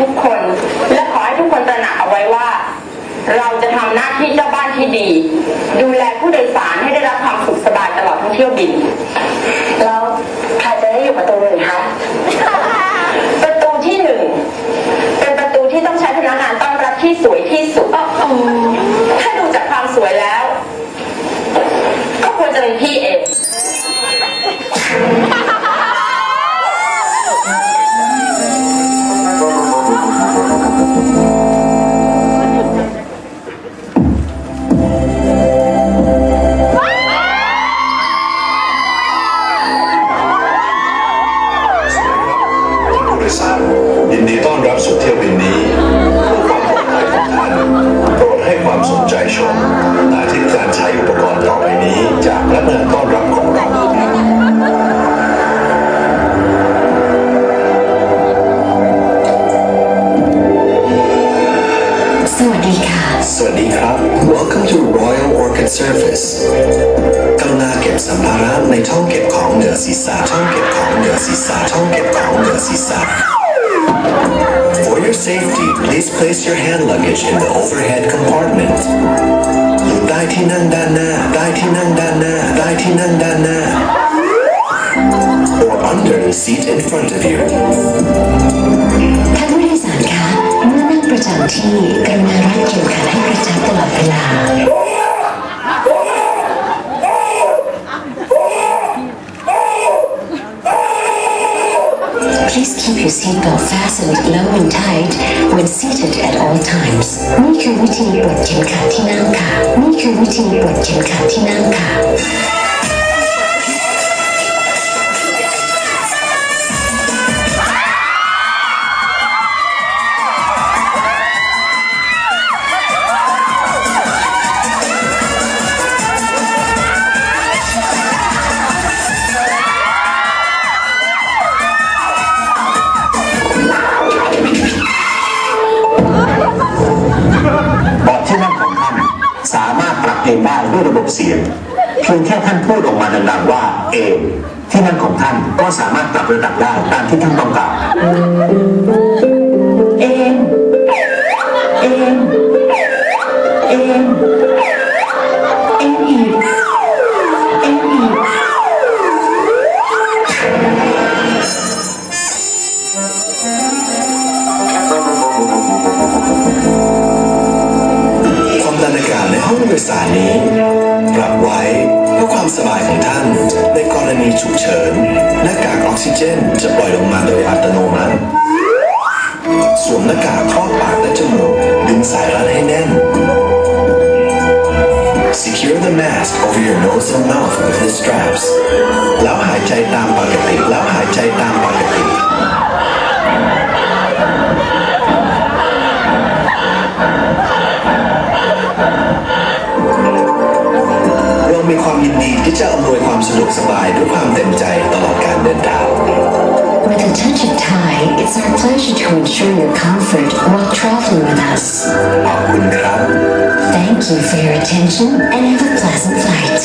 ทุกคน และขอให้ทุกคนตระหนักเอาไว้ว่า เราจะทำหน้าที่เจ้าบ้านที่ดี ดูแลผู้โดยสารให้ได้รับความสุขสบายตลอดทั้งเที่ยวบิน แล้วใครจะได้อยู่ประตูหนึ่งคะ ความสนใจชมสาธิตการใช้อุปกรณ์ต่อไปนี้ จากพนักงานต้อนรับของเราสวัสดีค่ะ สวัสดีครับ Welcome to Royal Orchid Service กรุณาเก็บสัมภาระในช่องเก็บของเหนือศีรษะช่องเก็บของเหนือศีรษะช่องเก็บของเหนือศีรษะ For your safety, please place your hand luggage in the overhead compartment. อยู่ใต้ที่นั่งด้านหน้า ใต้ที่นั่งด้านหน้า ใต้ที่นั่งด้านหน้า Or under the seat in front of you. ท่านผู้โดยสารคะเมื่อนั่งประจำที่กรุณารัดเข็มขัดให้กระชับตลอดเวลา Please keep your seatbelt fastened low and tight when seated at all times นี่คือวิธีปลดเข็มขัดที่นั่งค่ะ นี่คือวิธีปลดเข็มขัดที่นั่งค่ะ เองได้ด้วยระบบเสียง เพียงแค่ท่านพูดออกมาดังๆว่าเอที่นั่นของท่านก็สามารถปรับระดับได้ตามที่ท่านต้องการเองเองเอง สารนี้ ปรับไว้เพื่อความสบายของท่าน ในกรณีฉุกเฉินหน้ากากออกซิเจน จะปล่อยลงมาโดยอัตโนมัติสวมหน้ากากครอบปากและจมูกดึงสายรัดให้แน่น Secure the mask over your nose and mouth with the straps แล้วหายใจตามปกติแล้วหายใจตามปกติ สะดวกสบายด้วยความเต็มใจตลอดการเดินทาง With a touch of Thai, it's our pleasure to ensure your comfort while traveling with us. ขอบคุณครับ Thank you for your attention and have a pleasant flight.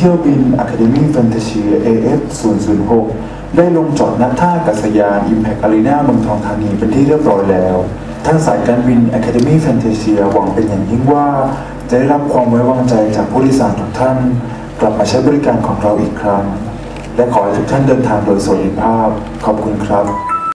ที่ยวบิน Academy Fantasy AF 006ได้ลงจอดณท่ากาศยาน Impact Arena เมืองทองธานีเป็นที่เรียบร้อยแล้ว ทางสายการบิน Academy Fantasy หวังเป็นอย่างยิ่งว่า จะได้รับความไว้วางใจจากผู้โดยสารทุกท่าน กลับมาใช้บริการของเราอีกครั้ง และขอให้ทุกท่านเดินทางโดยสวัสดิภาพ ขอบคุณครับ